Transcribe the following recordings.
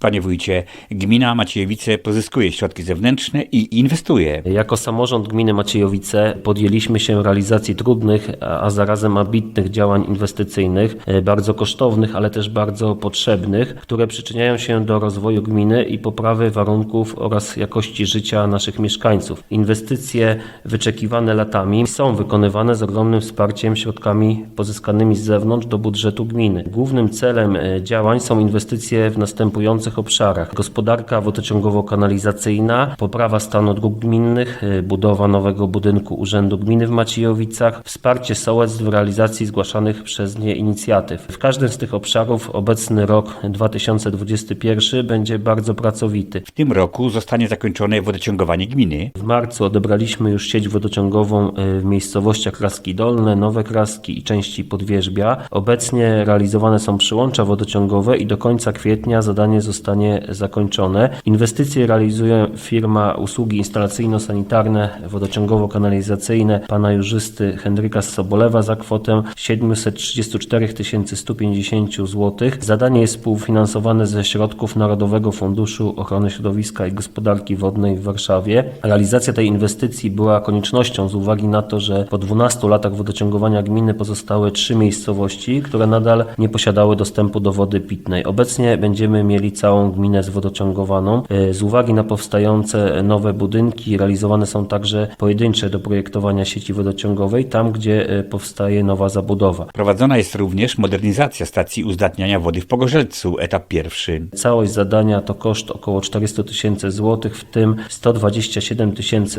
Panie wójcie, gmina Maciejowice pozyskuje środki zewnętrzne i inwestuje. Jako samorząd gminy Maciejowice podjęliśmy się realizacji trudnych, a zarazem ambitnych działań inwestycyjnych, e, bardzo kosztownych, ale też bardzo potrzebnych, które przyczyniają się do rozwoju gminy i poprawy warunków oraz jakości życia naszych mieszkańców. Inwestycje wyczekiwane latami są wykonywane z ogromnym wsparciem środkami pozyskanymi z zewnątrz do budżetu gminy. Głównym celem e, działań są inwestycje w następujących obszarach: gospodarka wodociągowo-kanalizacyjna, poprawa stanu dróg gminnych, y, budowa nowego budynku Urzędu Gminy w Maciejowicach, wsparcie sołectw w realizacji zgłaszanych przez nie inicjatyw. W każdym z tych obszarów obecny rok 2021 będzie bardzo pracowity. W tym roku zostanie zakończone wodociągowanie gminy. W marcu odebraliśmy już sieć wodociągową y, w miejscowościach Kraski Dolne, Nowe Kraski i części Podwierzbia. Obecnie realizowane są przyłącza wodociągowe i do końca kwietnia zadanie zostanie zakończone. Inwestycje realizuje firma usługi instalacyjno-sanitarne wodociągowo-kanalizacyjne pana jurzysty Henryka Sobolewa za kwotę 734 150 zł. Zadanie jest współfinansowane ze środków Narodowego Funduszu Ochrony Środowiska i Gospodarki Wodnej w Warszawie. Realizacja tej inwestycji była koniecznością z uwagi na to, że po 12 latach wodociągowania gminy pozostały trzy miejscowości, które nadal nie posiadały dostępu do wody pitnej. Obecnie będziemy mieli całą gminę zwodociągowaną. E, Z uwagi na powstające nowe budynki realizowane są także pojedyncze do projektowania sieci wodociągowej, tam gdzie e, powstaje nowa zabudowa. Prowadzona jest również modernizacja stacji uzdatniania wody w Pogorzelcu, etap pierwszy. Całość zadania to koszt około 400 tysięcy złotych, w tym 127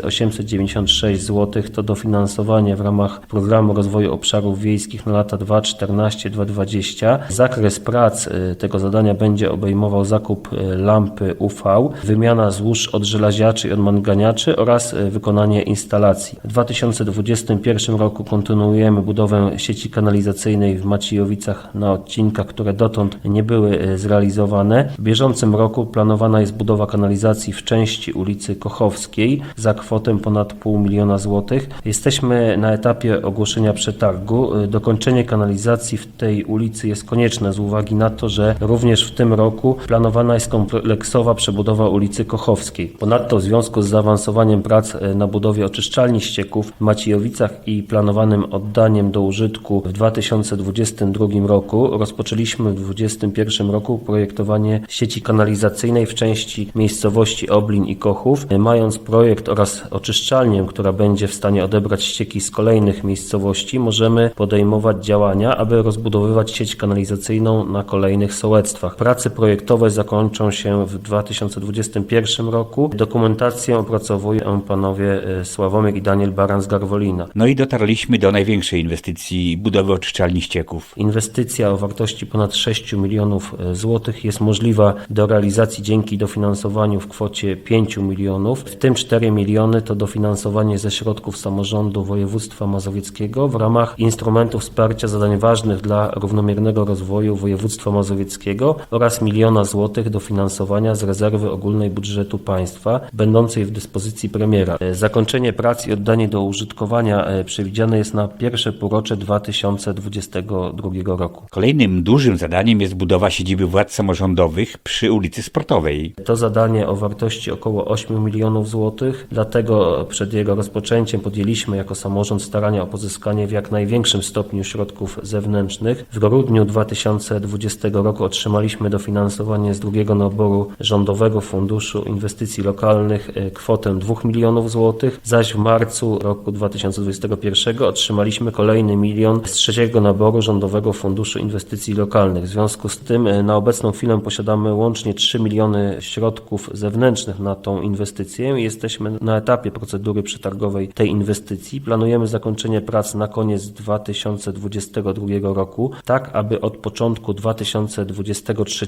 896 złotych to dofinansowanie w ramach Programu Rozwoju Obszarów Wiejskich na lata 2014-2020. Zakres prac y, tego zadania będzie obejmował zakup y, lampy UV, wymiana złóż od żelaziaczy i od manganiaczy oraz y, wykonanie instalacji. W 2021 roku kontynuujemy budowę sieci kanalizacyjnej w Maciejowicach na odcinkach, które dotąd nie były y, zrealizowane. W bieżącym roku planowana jest budowa kanalizacji w części ulicy Kochowskiej za kwotę ponad pół miliona złotych. Jesteśmy na etapie ogłoszenia przetargu. Dokończenie kanalizacji w tej ulicy jest konieczne z uwagi na to, że również w tym roku planowana jest kompleksowa przebudowa ulicy Kochowskiej. Ponadto w związku z zaawansowaniem prac y, na budowie oczyszczalni ścieków w Maciejowicach i planowanym oddaniem do użytku w 2022 roku rozpoczęliśmy w 2021 roku projektowanie sieci kanalizacyjnej w części miejscowości Oblin i Kochów. Mając projekt oraz oczyszczalnię, która będzie w stanie odebrać ścieki z kolejnych miejscowości, możemy podejmować działania, aby rozbudowywać sieć kanalizacyjną na kolejnych sołectwach. Prace projektowe zakończą się w 2021 roku. Dokumentację opracowują panowie e, Sławomir i Daniel Baran z Garwolina. No i dotarliśmy do największej inwestycji budowy oczyszczalni ścieków. Inwestycja o wartości ponad 6 milionów e, złotych jest możliwa do realizacji dzięki dofinansowaniu w kwocie 5 milionów, w tym 4 miliony to dofinansowanie ze środków samorządu województwa mazowieckiego w ramach instrumentu wsparcia zadań ważnych dla równomiernego rozwoju województwa mazowieckiego oraz miliona złotych dofinansowania z rezerwy ogólnej budżetu państwa będącej w dyspozycji premiera. E, Zakończenie prac i oddanie do użytkowania e, przewidziane jest na pierwsze półrocze 2022 roku. Kolejnym dużym zadaniem jest budowa siedziby władz samorządowych przy ulicy Sportowej. To zadanie o wartości około 8 milionów złotych, dlatego przed jego rozpoczęciem podjęliśmy jako samorząd starania o pozyskanie w jak największym stopniu środków zewnętrznych. W grudniu 2020 roku otrzymaliśmy dofinansowanie z drugiego naboru Rządowego Funduszu Inwestycji Lokalnych e, kwotę 2 milionów złotych, zaś w marcu roku 2021 otrzymaliśmy kolejny milion z trzeciego naboru Rządowego Funduszu Inwestycji Lokalnych. W związku z tym e, na obecną chwilę posiadamy łącznie 3 miliony środków zewnętrznych na tą inwestycję i jesteśmy na etapie procedury przetargowej tej inwestycji. Planujemy zakończenie prac na koniec 2022 roku, tak aby od początku 2023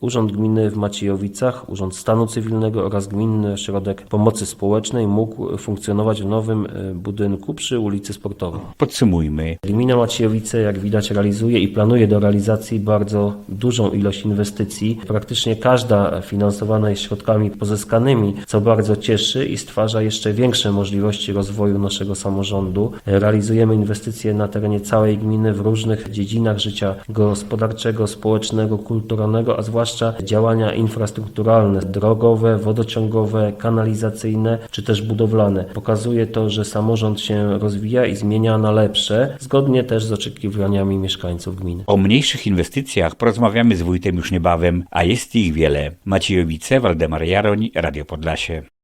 Urząd Gminy w Maciejowicach, Urząd Stanu Cywilnego oraz Gminny Ośrodek Pomocy Społecznej mógł funkcjonować w nowym e, budynku przy ulicy Sportowej. Podsumujmy. Gmina Maciejowice, jak widać, realizuje i planuje do realizacji bardzo dużą ilość inwestycji. Praktycznie każda finansowana jest środkami pozyskanymi, co bardzo cieszy i stwarza jeszcze większe możliwości rozwoju naszego samorządu. Realizujemy inwestycje na terenie całej gminy w różnych dziedzinach życia gospodarczego, społecznego, kulturalnego, a zwłaszcza działania infrastrukturalne, drogowe, wodociągowe, kanalizacyjne czy też budowlane. Pokazuje to, że samorząd się rozwija i zmienia na lepsze, zgodnie też z oczekiwaniami mieszkańców gminy. O mniejszych inwestycjach porozmawiamy z wójtem już niebawem, a jest ich wiele. Maciejowice, Waldemar Jaroń, Radio Podlasie.